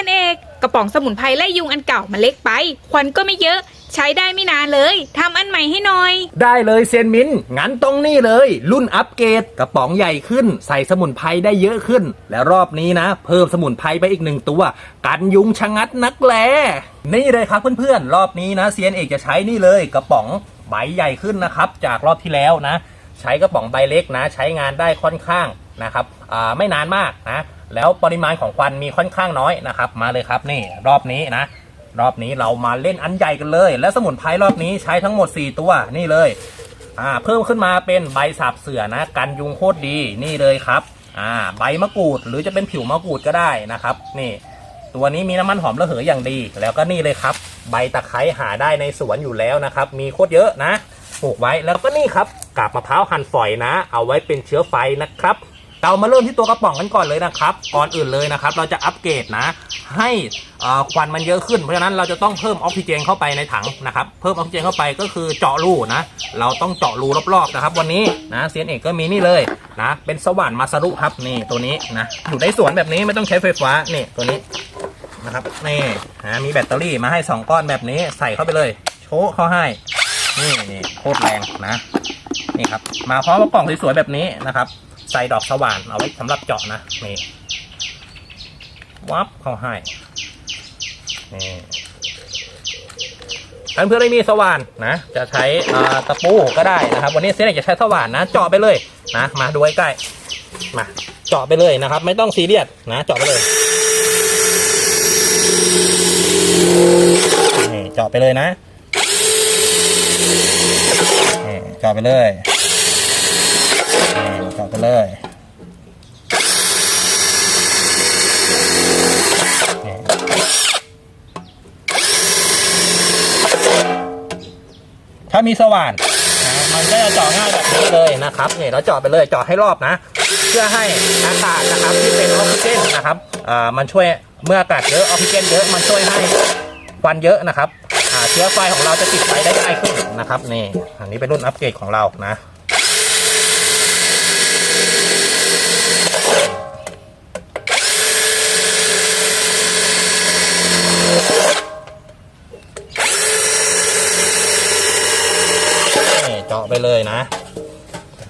ยนเอกกระป๋องสมุนไพรไล่ยุงอันเก่ามันเล็กไปควันก็ไม่เยอะ ใช้ได้ไม่นานเลยทำอันใหม่ให้หน่อย ได้เลยเซียนมินงั้นตรงนี้เลย รุ่นอัปเกรดกระป๋องใหญ่ขึ้น ใส่สมุนไพรได้เยอะขึ้น และรอบนี้นะ เพิ่มสมุนไพรไปอีกหนึ่งตัว กันยุงชะงัดนักแลนี่เลยครับเพื่อนๆรอบนี้นะเซียนเอกจะใช้นี่เลยกระป๋องใบใหญ่ขึ้นนะครับ จากรอบที่แล้วนะ ใช้กระป๋องใบเล็กนะ ใช้งานได้ค่อนข้างนะครับไม่นานมากนะ แล้วปริมาณของควันมีค่อนข้างน้อยนะครับ มาเลยครับนี่รอบนี้นะ รอบนี้เรามาเล่นอันใหญ่กันเลย และสมุนไพรรอบนี้ใช้ทั้งหมด 4 ตัวนี่เลยอ่าเพิ่มขึ้นมาเป็นใบสาบเสือนะ กันยุงโคตรดีนี่เลยครับอ่าใบมะกรูดหรือจะเป็นผิวมะกรูดก็ได้นะครับ นี่ ตัวนี้มีน้ำมันหอมระเหยอย่างดี แล้วก็นี่เลยครับ ใบตะไคร้หาได้ในสวนอยู่แล้วนะครับ มีโคตรเยอะนะปลูกไว้แล้วก็นี่ครับกาบมะพร้าวหั่นฝอยนะ เอาไว้เป็นเชื้อไฟนะครับ เรามาเริ่มที่ตัวกระป๋องกันก่อนเลยนะครับ ก่อนอื่นเลยนะครับ เราจะอัปเกรดนะ ให้อ่อควันมันเยอะขึ้น เพราะฉะนั้นเราจะต้องเพิ่มออกซิเจนเข้าไปในถังนะครับ เพิ่มออกซิเจนเข้าไปก็คือเจาะรูนะ เราต้องเจาะรูรอบๆนะครับ วันนี้นะเซียนเอกก็มีนี่เลยนะ เป็นสว่านมาสรุครับนี่ตัวนี้นะ อยู่ในสวนแบบนี้ไม่ต้องใช้ไฟฟ้านี่ตัวนี้นะครับนี่นะมีแบตเตอรี่มาให้ 2 ก้อนแบบนี้ใส่เข้าไปเลย โชว์เข้าให้นี่นี่โคตรแรงนะ นี่ครับ มาพร้อมกับกล่องสวยๆแบบนี้นะครับ ใส่ดอกสว่านเอาไว้สำหรับเจาะนะนี่วับเข้าให้นี่ท่าเพื่อนไม่มีสว่านนะ จะใช้ตะปูก็ได้นะครับ วันนี้เซนจะใช้สว่านนะ เจาะไปเลยนะมาดูใกล้ๆมาเจาะไปเลยนะครับ ไม่ต้องซีเรียสนะ เจาะไปเลยนี่เจาะไปเลยนะนี่เจาะไปเลย ไปเลยถ้ามีสว่านนะมันก็จะเจาะง่ายแบบนี้เลยนะครับเนี่ยเราเจาะไปเลยเจาะให้รอบนะ เพื่อให้อากาศนะครับที่เป็นออกซิเจนนะครับอ่ามันช่วยเมื่ออากาศเยอะออกซิเจนเยอะมันช่วยให้ควันเยอะนะครับเชื้อไฟของเราจะติดไฟได้ง่ายขึ้นนะครับนี่อันนี้เป็นรุ่นอัปเกรดของเรานะนี่เจาะ ไปเลยนะ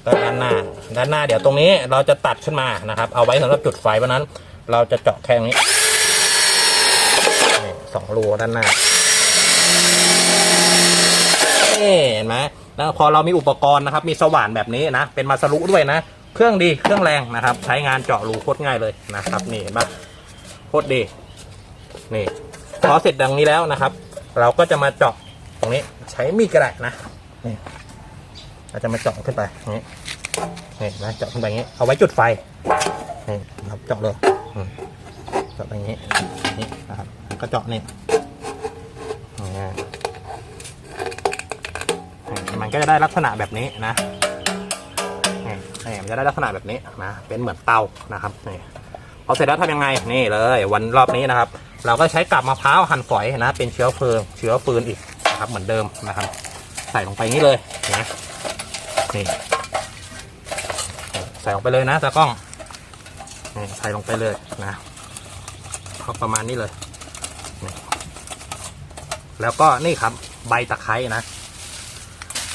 ก็ด้านหน้า ด้านหน้าเดี๋ยวตรงนี้เราจะตัดขึ้นมานะครับ เอาไว้สำหรับจุดไฟเพราะนั้น เราจะเจาะแค่ตรงนี้สองรูด้านหน้าเห็นไหมแล้วพอเรามีอุปกรณ์นะครับ มีสว่านแบบนี้นะ เป็นมาสรุด้วยนะ เครื่องดี เครื่องแรงนะครับ ใช้งานเจาะรูโคตรง่ายเลยนะครับ นี่เห็นปะโคตรดี นี่ พอเสร็จดังนี้แล้วนะครับ เราก็จะมาเจาะตรงนี้ ใช้มีดก็ได้นะ นี่ เราจะมาเจาะขึ้นไปนี้นี่นะเจาะขึ้นไปอย่างนี้ เอาไว้จุดไฟนี่ครับเจาะเลยเจาะไปอย่างนี้นี่นะครับก็เจาะนี่อ่านี่มันก็จะได้ลักษณะแบบนี้นะนี่นี่มันจะได้ลักษณะแบบนี้นะเป็นเหมือนเตานะครับนี่พอเสร็จแล้วทำยังไงนี่เลย วันรอบนี้นะครับ เราก็ใช้กับมะพร้าวหั่นฝอยนะ เป็นเชื้อเพลิงเชื้อฟืนอีกนะครับเหมือนเดิมนะครับ ใส่ลงไปงนี้เลยนะ นี่ใส่ลงไปเลยนะตากล้องนี่ใส่ลงไปเลยนะเอาประมาณนี้เลยแล้วก็นี่ครับใบตะไคร้นะ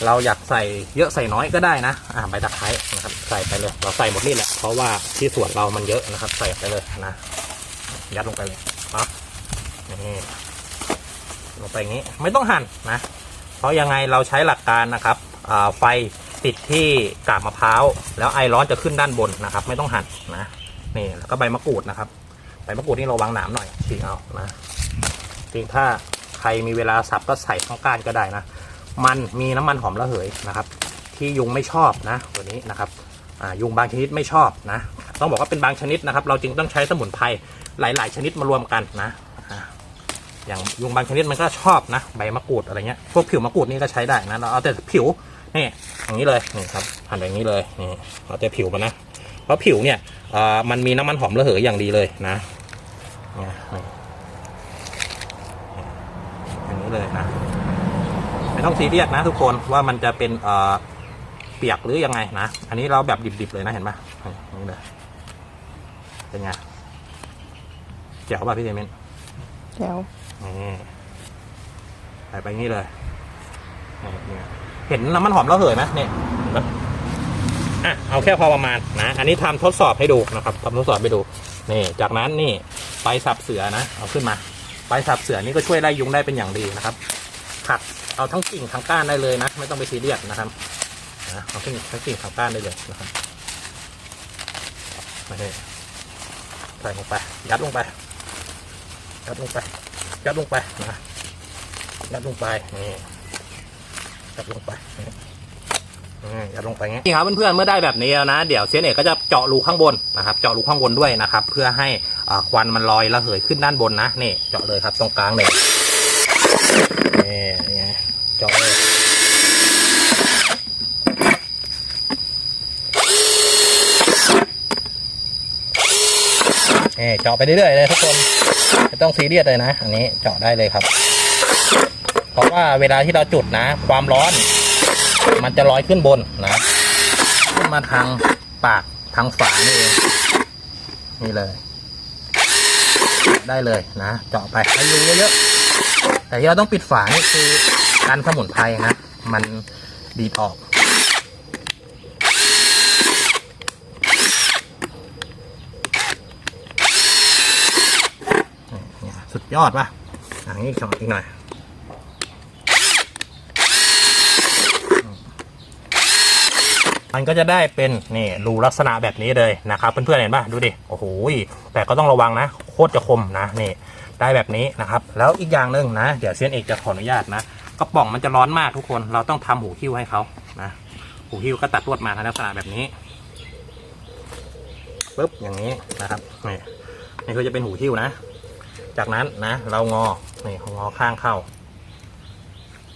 เราอยากใส่เยอะใส่น้อยก็ได้นะอ่าใบตะไคร้นะครับ ใส่ไปเลย เราใส่หมดนี่แหละเพราะว่าที่สวนเรามันเยอะนะครับ ใส่ไปเลยนะยัดลงไปเลยปั๊บนี่ลงไปอย่างนี้ไม่ต้องหั่นนะ เพราะยังไงเราใช้หลักการนะครับไฟ ติดที่กาบมะพร้าวแล้วไอร้อนจะขึ้นด้านบนนะครับ ไม่ต้องหั่นนะนี่แล้วก็ใบมะกรูดนะครับใบมะกรูดนี่ราวางหนามหน่อยฉีกเอานะจริงถ้าใครมีเวลาสับก็ใส่ข้างก้านก็ได้นะ มันมีน้ำมันหอมระเหยนะครับ ที่ยุงไม่ชอบนะตัวนี้นะครับอ่ายุงบางชนิดไม่ชอบนะ ต้องบอกว่าเป็นบางชนิดนะครับ เราจึงต้องใช้สมุนไพรหลาย ๆ ชนิดมารวมกันนะอ่าอย่างยุงบางชนิดมันก็ชอบนะ ใบมะกรูดอะไรเงี้ยพวกผิวมะกรูดนี่ก็ใช้ได้นะเราเอาแต่ผิว นี่อย่างนี้เลยนี่ครับหั่นอย่างนี้เลยนี่เอาแต่ผิวมันนะเพราะผิวเนี่ยเอ่อมันมีน้ำมันหอมระเหยอย่างดีเลยนะเนี่ยนี่อย่างนี้เลยนะไม่ต้องซีเรียสนะทุกคนว่ามันจะเป็นเอ่อเปียกหรือยังไงนะอันนี้เราแบบดิบๆเลยนะเห็นปะนี่อย่างนี้เลยเป็นไงเจ๋วป่ะพี่เจมินแล้วนี่ใส่ไปงี้เลยนี่ เห็นน้ำมันหอมระเหยไหมเนี่ยเอะเอาแค่พอประมาณนะอันนี้ทำทดสอบให้ดูนะครับทำทดสอบให้ดูนี่จากนั้นนี่ไปสับเสือนะ เอาขึ้นมาไปสับเสือนี่ก็ช่วยไล่ยุงได้เป็นอย่างดีนะครับขัดเอาทั้งกิ่งทั้งก้านได้เลยนะ ไม่ต้องไปซีเรียสนะครับนะเอาทั้งทั้งกิ่งทั้งก้านได้เลยนะครับนี่ใส่ลงไป ยัดลงไป ยัดลงไป ยัดลงไปนะยัดลงไปนี่ ยัดลงไปยัดลงไปเงี้ยนี่ครับเพื่อนๆเมื่อได้แบบนี้แล้วนะ เดี๋ยวเซนเอกก็จะเจาะรูข้างบนนะครับเจาะรูข้างบนด้วยนะครับ เพื่อให้ควันมันลอยระเหยขึ้นด้านบนนะนี่เจาะเลยครับตรงกลางเนี่ยนี่เจาะเลยนี่เจาะไปเรื่อยๆเลยทุกคนไม่ต้องซีเรียสเลยนะ อันนี้เจาะได้เลยครับ เพราะว่าเวลาที่เราจุดนะ ความร้อน มันจะลอยขึ้นบนนะขึ้นมาทางปากทางฝานี่เองนี่เลย ได้เลยนะ เจาะไปให้ยุงเยอะๆแต่ที่เราต้องปิดฝานี่คือการสมุนไพรนะมันดีดออกสุดยอดป่ะอันนี้สองอีกหน่อย มันก็จะได้เป็นนี่รูลักษณะแบบนี้เลยนะครับเพื่อนๆเห็นป่ะดูดิโอ้โหแต่ก็ต้องระวังนะโคตรจะคมนะนี่ได้แบบนี้นะครับ แล้วอีกอย่างหนึ่งนะ เดี๋ยวเซียนเอกจะขออนุญาตนะกระป๋องมันจะร้อนมากทุกคนเราต้องทำหูคิ้วให้เขานะหูคิ้วก็ตัดลวดมาในลักษณะแบบนี้ปึ๊บอย่างนี้นะครับนี่นี่คือจะเป็นหูคิ้วนะ จากนั้นนะ เรางอนี่งอข้างเข้า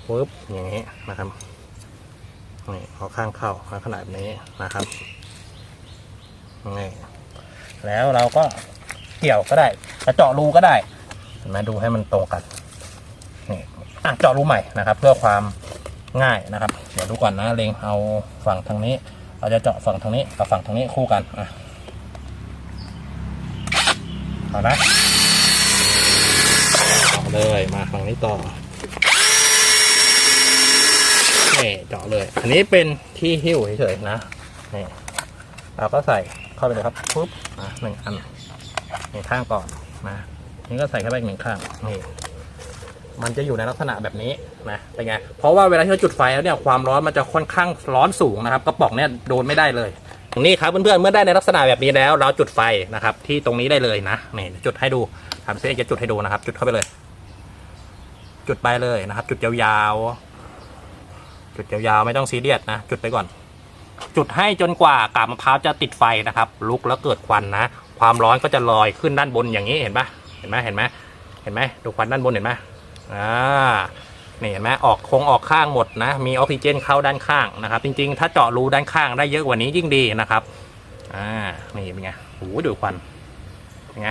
ปึ๊บอย่างนี้นะครับ นี่งอข้างเข้าลักษณะแบบนี้นะครับนี่แล้วเราก็เกี่ยวก็ได้จะเจาะรูก็ได้เห็นไหมดูให้มันตรงกันนี่อะเจาะรูใหม่นะครับ เพื่อความง่ายนะครับ เดี๋ยวดูก่อนนะเลงเอาฝั่งทางนี้ เราจะเจาะฝั่งทางนี้กับฝั่งทางนี้คู่กันอะเอานะเอาเลยมาฝั่งนี้ต่อ นี่เจาะเลย อันนี้เป็นที่หิ้วเฉยๆนะนี่เราก็ใส่เข้าไปเลยครับปุ๊บอะหนึ่งอันหนึ่งข้างก่อนนะนี่ก็ใส่เข้าไปอีกหนึ่งข้างนี่มันจะอยู่ในลักษณะแบบนี้นะเป็นไงเพราะว่าเวลาที่เราจุดไฟแล้วเนี่ยความร้อนมันจะค่อนข้างร้อนสูงนะครับกระป๋องเนี่ยโดนไม่ได้เลยตรงนี่ครับเพื่อนๆเมื่อได้ในลักษณะแบบนี้แล้ว เราจุดไฟนะครับ ที่ตรงนี้ได้เลยนะนี่จุดให้ดูทำเส้นจะจุดให้ดูนะครับ จุดเข้าไปเลย จุดไปเลยนะครับ จุดยาวๆ จุดยาวๆไม่ต้องซีเรียสนะ จุดไปก่อน จุดให้จนกว่ากาบมะพร้าวจะติดไฟนะครับ ลุกแล้วเกิดควันนะ ความร้อนก็จะลอยขึ้นด้านบนอย่างนี้เห็นปะเห็นไหมเห็นไหมเห็นไหมดูควันด้านบนเห็นไหมอ่านี่เห็นไหมออกคงออกข้างหมดนะ มีออกซิเจนเข้าด้านข้างนะครับ จริงๆ ถ้าเจาะรูด้านข้างได้เยอะกว่านี้ยิ่งดีนะครับ อ่า นี่เป็นไงโอ้โหดูควันเป็นไง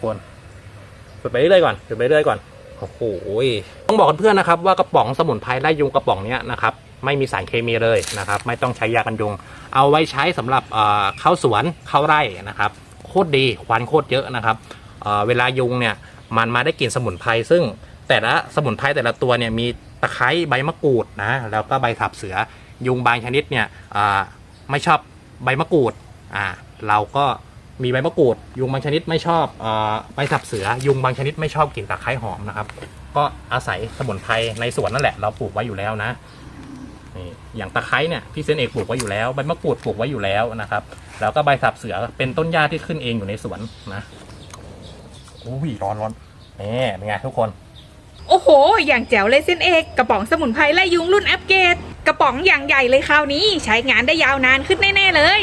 ควรจุดไปเรื่อยๆก่อนจุดไปเรื่อยๆก่อน โอ้โห ต้องบอกเพื่อนๆนะครับว่ากระป๋องสมุนไพรไล่ยุงกระป๋องเนี้ยนะครับ ไม่มีสารเคมีเลยนะครับ ไม่ต้องใช้ยากันยุง เอาไว้ใช้สำหรับเข้าสวนเข้าไร่นะครับโคตรดีควันโคตรเยอะนะครับเเวลายุงเนี่ยมันมาได้กลิ่นสมุนไพรซึ่งแต่ละสมุนไพรแต่ละตัวเนี่ยมีตะไคร้ใบมะกรูดนะแล้วก็ใบถับเสือยุงบางชนิดเนี่ยไม่ชอบใบมะกรูดอ่าเราก็มีใบมะกรูด ยุงบางชนิดไม่ชอบอใบถับเสือ ยุงบางชนิดไม่ชอบกลิ่นตะไคร้หอมนะครับ ก็อาศัยสมุนไพรในสวนนั่นแหละ เราปลูกไว้อยู่แล้วนะ อย่างตะไคร้เนี่ยพี่เซนเอกปลูกไว้อยู่แล้วใบมะกรูดปลูกไว้อยู่แล้วนะครับ แล้วก็ใบสับเสือเป็นต้นหญ้าที่ขึ้นเองอยู่ในสวนนะอุ้ยร้อนร้อนนี่เป็นไงทุกคน โอ้โห อย่างแจ๋วเลยเส้นเอก กระป๋องสมุนไพรไล่ยุงรุ่นอัปเกรดกระป๋องอย่างใหญ่เลยคราวนี้ ใช้งานได้ยาวนานขึ้นแน่ ๆ เลย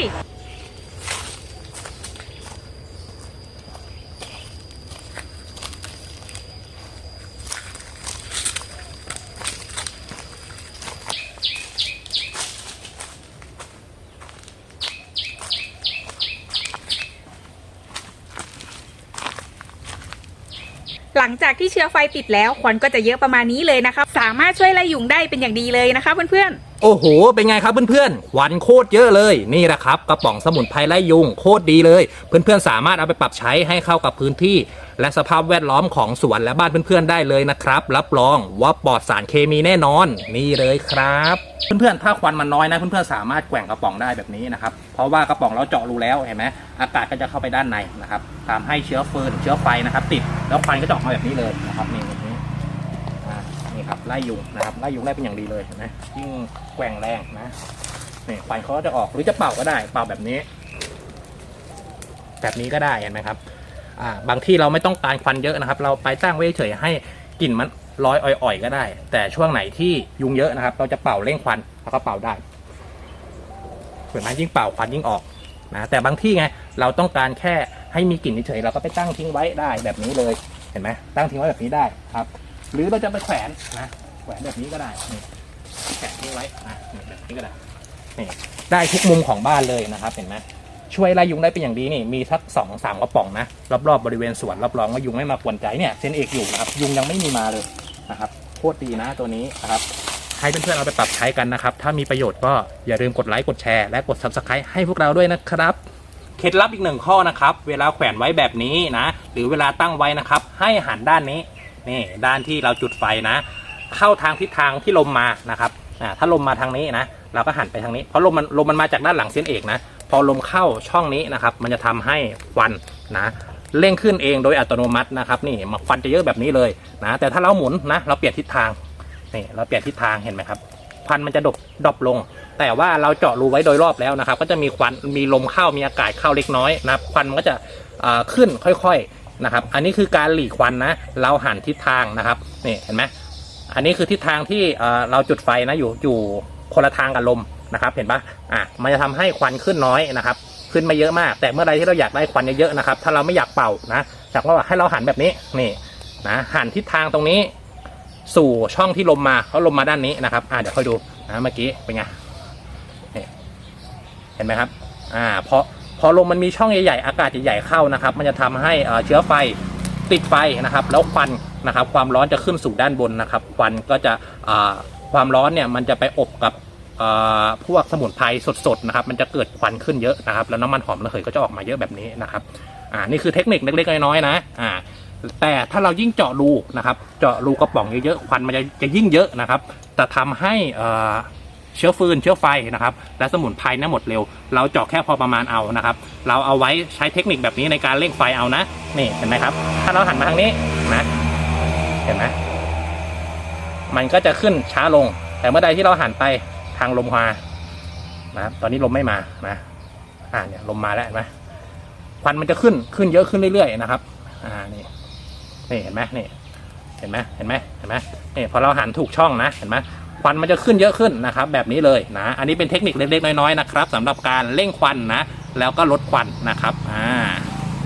หลังจากที่เชื้อไฟติดแล้วควันก็จะเยอะประมาณนี้เลยนะครับสามารถช่วยไล่ยุงได้เป็นอย่างดีเลยนะคะเพื่อนๆ โอ้โห เป็นไงครับเพื่อนๆ ควันโคตรเยอะเลย นี่แหละครับกระป๋องสมุนไพรไล่ยุงโคตรดีเลย เพื่อนๆสามารถเอาไปปรับใช้ให้เข้ากับพื้นที่ และสภาพแวดล้อมของสวนและบ้านเพื่อนๆได้เลยนะครับ รับรองว่าปลอดสารเคมีแน่นอนนี่เลยครับ เพื่อนๆถ้าควันมันน้อยนะ เพื่อนๆสามารถแกว่งกระป๋องได้แบบนี้นะครับเพราะว่ากระป๋องเราเจาะรูแล้วเห็นไหมอากาศก็จะเข้าไปด้านในนะครับทำให้เชื้อเฟิร์นเชื้อไฟนะครับ ติดแล้วควันก็จะออกมาแบบนี้เลยนะครับนี่แบบนี้อ่านี่ครับไล่ยุงนะครับไล่ยุงได้เป็นอย่างดีเลยเห็นไหมยิ่งแกว่งแรงนะนี่ควันเขาจะออกหรือจะเป่าก็ได้ เป่าแบบนี้ แบบนี้ก็ได้เห็นไหมครับ อ่าบางที่เราไม่ต้องการควันเยอะนะครับ เราไปตั้งไว้เฉยให้กลิ่นมันลอยอ่อยๆก็ได้ แต่ช่วงไหนที่ยุงเยอะนะครับ เราจะเป่าเร่งควันเราก็เป่าได้เห็นไหมยิ่งเป่าควันยิ่งออกนะแต่บางที่ไงเราต้องการแค่ให้มีกลิ่นเฉยเราก็ไปตั้งทิ้งไว้ได้แบบนี้เลยเห็นไหมตั้งทิ้งไว้แบบนี้ได้ครับ หรือเราจะไปแขวนนะแขวนแบบนี้ก็ได้นี่แขวนทิ้งไว้นะแบบนี้ก็ได้นี่ได้ทุกมุมของบ้านเลยนะครับ เห็นไหม ช่วยไล่ยุงได้เป็นอย่างดีนี่มีสักสองสามกระป๋องนะรอบๆบริเวณสวนรับรองว่ายุงไม่มากวนใจเนี่ยเซนเอกอยู่นะครับยุงยังไม่มีมาเลยนะครับโคตรดีนะตัวนี้นะครับให้เพื่อนๆเอาไปปรับใช้กันนะครับ ถ้ามีประโยชน์ก็อย่าลืมกดไลค์กดแชร์และกด subscribe ให้พวกเราด้วยนะครับ เคล็ดลับอีกหนึ่งข้อนะครับ เวลาแขวนไว้แบบนี้นะ หรือเวลาตั้งไว้นะครับ ให้หันด้านนี้นี่ด้านที่เราจุดไฟนะ เข้าทางทิศทางที่ลมมานะครับอ่าถ้าลมมาทางนี้นะ เราก็หันไปทางนี้เพราะลมมันลมมันมาจากด้านหลังเส้นเอกนะ พอลมเข้าช่องนี้นะครับ มันจะทำให้ควันนะเร่งขึ้นเองโดยอัตโนมัตินะครับนี่มาควันจะเยอะแบบนี้เลยนะแต่ถ้าเราหมุนนะเราเปลี่ยนทิศทางนี่เราเปลี่ยนทิศทางเห็นไหมครับควันมันจะดบดรอปลง แต่ว่าเราเจาะรูไว้โดยรอบแล้วนะครับ ก็จะมีควันมีลมเข้ามีอากาศเข้าเล็กน้อยนะครับควันมันก็จะขึ้นค่อยๆนะครับ อันนี้คือการหลีกควันนะ เราหันทิศทางนะครับนี่เห็นไหมอันนี้คือทิศทางที่เอ่อเราจุดไฟนะอยู่อยู่คนละทางกับลม นะครับ เห็นปะอะมันจะทำให้ควันขึ้นน้อยนะครับ ขึ้นไม่เยอะมาก แต่เมื่อใดที่เราอยากได้ควันเยอะๆนะครับ ถ้าเราไม่อยากเป่านะจากว่าให้เราหันแบบนี้นี่นะหันทิศทางตรงนี้ สู่ช่องที่ลมมาเขาลมมาด้านนี้นะครับอ่าเดี๋ยวค่อยดูนะเมื่อกี้เป็นไงเห็นไหมครับอ่าเพอพอลมมันมีช่องใหญ่ๆ อากาศใหญ่ๆเข้านะครับ มันจะทำให้เอ่อเชื้อไฟติดไฟนะครับ แล้วควันนะครับ ความร้อนจะขึ้นสู่ด้านบนนะครับ ควันก็จะอ่าความร้อนเนี่ยมันจะไปอบกับ พวกสมุนไพรสดๆนะครับ มันจะเกิดควันขึ้นเยอะนะครับ แล้วน้ำมันหอมระเหยก็จะออกมาเยอะแบบนี้นะครับ อ่า นี่คือเทคนิคเล็กๆน้อยๆนะ อ่า แต่ถ้าเรายิ่งเจาะรูนะครับ เจาะรูกระป๋องเยอะๆ ควันมันจะจะยิ่งเยอะนะครับแต่ทำให้เชื้อฟืนเชื้อไฟนะครับ และสมุนไพรนี่ยหมดเร็ว เราเจาะแค่พอประมาณเอานะครับ เราเอาไว้ใช้เทคนิคแบบนี้ในการเร่งไฟเอานะ นี่เห็นไหมครับ ถ้าเราหันมาทางนี้นะ เห็นไหมมันก็จะขึ้นช้าลง แต่เมื่อใดที่เราหันไป ทางลมมานะครับตอนนี้ลมไม่มานะอ่าเนี่ยลมมาแล้วเห็นไหมควันมันจะขึ้นขึ้นเยอะขึ้นเรื่อยๆนะครับ อ่านี่นี่เห็นไหมนี่เห็นไหมเห็นไหมเห็นไหมนี่พอเราหันถูกช่องนะเห็นไหมควันมันจะขึ้นเยอะขึ้นนะครับ แบบนี้เลยนะ อันนี้เป็นเทคนิคเล็กๆน้อยๆนะครับสำหรับการเร่งควันนะ แล้วก็ลดควันนะครับอ่า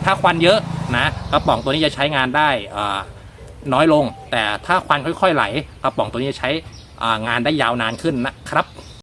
ถ้าควันเยอะนะกระป๋องตัวนี้จะใช้งานได้อ่าน้อยลง แต่ถ้าควันค่อย ๆ ไหลกระป๋องตัวนี้จะใช้ งานได้ยาวนานขึ้นนะครับ